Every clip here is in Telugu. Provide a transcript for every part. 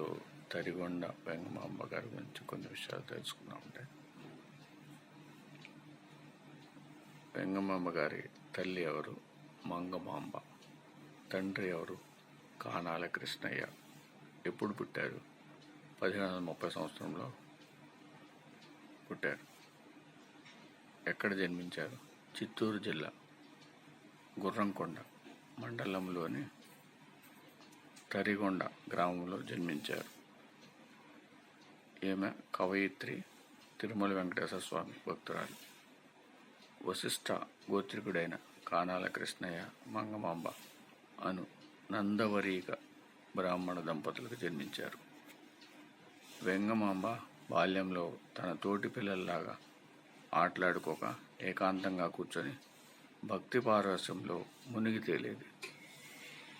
ఈరోజులో తరిగొండ వెంగమాంబ గారి గురించి కొన్ని విషయాలు తెలుసుకున్నామంటే వెంగమాంబ గారి తల్లి ఎవరు? మంగమాంబ. తండ్రి ఎవరు? కానాల కృష్ణయ్య. ఎప్పుడు పుట్టారు? పదిహేను వందల ముప్పై సంవత్సరంలో పుట్టారు. ఎక్కడ జన్మించారు? చిత్తూరు జిల్లా గుర్రంకొండ మండలంలోని తరిగొండ గ్రామంలో జన్మించారు. ఈమె కవయిత్రి తిరుమల వెంకటేశ్వర స్వామి భక్తురాలు. వశిష్ఠ గోత్రికుడైన కానాల కృష్ణయ్య మంగమాంబ అను నందవరీక బ్రాహ్మణ దంపతులకు జన్మించారు. వెంగమాంబ బాల్యంలో తన తోటి పిల్లల్లాగా ఆటలాడుకోక ఏకాంతంగా కూర్చొని భక్తి పారవస్యంలో మునిగి తేలేది.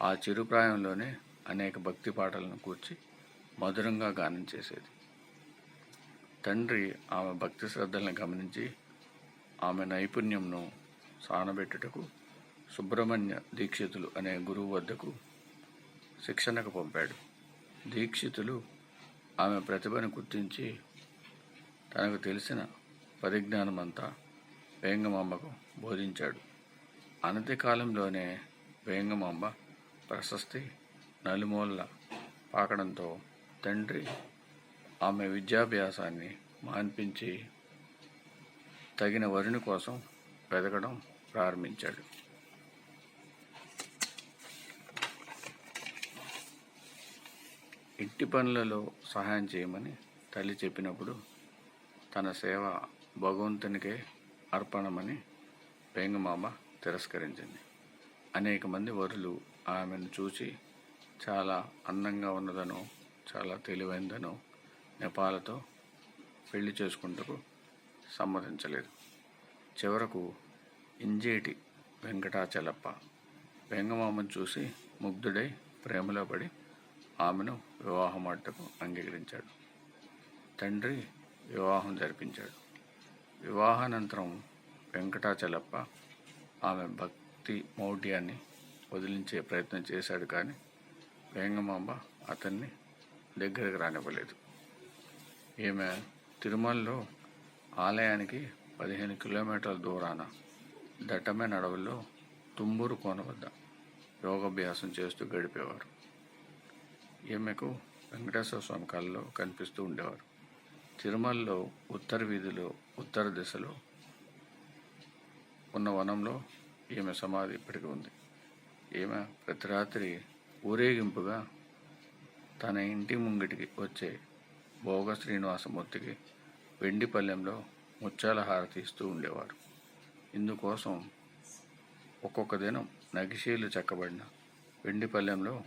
ఆ చిరుప్రాయంలోనే అనేక భక్తి పాటలను కూర్చి మధురంగా గానం చేసేది. తండ్రి ఆమె భక్తి శ్రద్ధలను గమనించి ఆమె నైపుణ్యంను సానబెట్టుటకు సుబ్రహ్మణ్య దీక్షితులు అనే గురువు వద్దకు శిక్షణకు పంపాడు. దీక్షితులు ఆమె ప్రతిభను గుర్తించి తనకు తెలిసిన పరిజ్ఞానమంతా వేంగమాంబకు బోధించాడు. అనతి కాలంలోనే వేంగమాంబ ప్రశస్తి నలుమూలల పాకడంతో తండ్రి ఆమె విద్యాభ్యాసాన్ని మాన్పించి తగిన వరుని కోసం వెతకడం ప్రారంభించాడు. ఇంటి పనులలో సహాయం చేయమని తల్లి చెప్పినప్పుడు తన సేవ భగవంతునికే అర్పణమని పేంగమామ తిరస్కరించింది. అనేక మంది వరులు ఆమెను చూసి చాలా అందంగా ఉన్నదనో చాలా తెలివైందనో నెపాలతో పెళ్ళి చేసుకుంటకు సమ్మతించలేదు. చివరకు ఇంజేటి వెంకటాచలప్ప వెంగమామను చూసి ముగ్ధుడై ప్రేమలో పడి ఆమెను వివాహమాటకు అంగీకరించాడు. తండ్రి వివాహం జరిపించాడు. వివాహానంతరం వెంకటాచలప్ప ఆమె భక్తి మౌఢ్యాన్ని వదిలించే ప్రయత్నం చేశాడు కానీ వేంగమాంబ అతన్ని దగ్గరికి రానివ్వలేదు. ఈమె తిరుమలలో ఆలయానికి పదిహేను కిలోమీటర్ల దూరాన దట్టమైన అడవుల్లో తుమ్మూరు కోన వద్ద యోగాభ్యాసం చేస్తూ గడిపేవారు. ఈమెకు వెంకటేశ్వర స్వామి కళ్ళలో కనిపిస్తూ ఉండేవారు. తిరుమలలో ఉత్తర వీధిలో ఉత్తర దిశలో ఉన్న వనంలో ఈమె సమాధి ఇప్పటికీ ఉంది. ఈమె ప్రతి రాత్రి ఊరేగింపుగా తన ఇంటి ముంగిటికి వచ్చే భోగ శ్రీనివాసమూర్తికి వెండి పల్లెంలో ముత్యాల హారతి ఇస్తూ ఉండేవారు. ఇందుకోసం ఒక్కొక్క దినం నగిశీలు చెక్కబడిన వెండి పల్లెంలో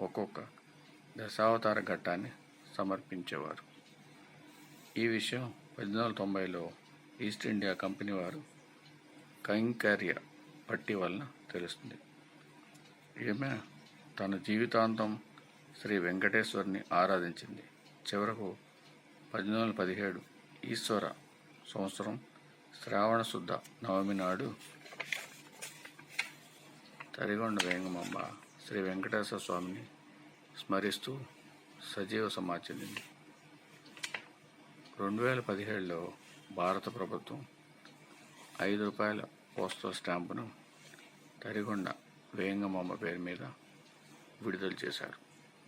ఒక్కొక్క దశావతార ఘట్టాన్ని సమర్పించేవారు. ఈ విషయం పద్దెనిమిది వందల తొంభైలో ఈస్ట్ ఇండియా కంపెనీ వారు కైంకర్య పట్టి వలన తెలుస్తుంది. ఏమే? తన జీవితాంతం శ్రీ వెంకటేశ్వరుని ఆరాధించింది. చివరకు పద్దెనిమిది వందల పదిహేడు ఈశ్వర సంవత్సరం శ్రావణ శుద్ధ నవమి నాడు తరిగొండ వేంగమాంబ శ్రీ వెంకటేశ్వర స్వామిని స్మరిస్తూ సజీవ సమాచింది రెండు వేల పదిహేడులో భారత ప్రభుత్వం ఐదు రూపాయల పోస్టల్ స్టాంపును తరిగొండ వేంగమామ పేరు మీద విడుదల చేశారు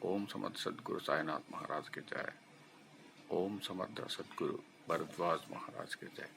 ఓం సమర్థ సద్గురు సాయినాథ్ మహారాజ్కి జయ ఓం సమర్థ సద్గురు భరద్వాజ్ మహారాజ్కి జయ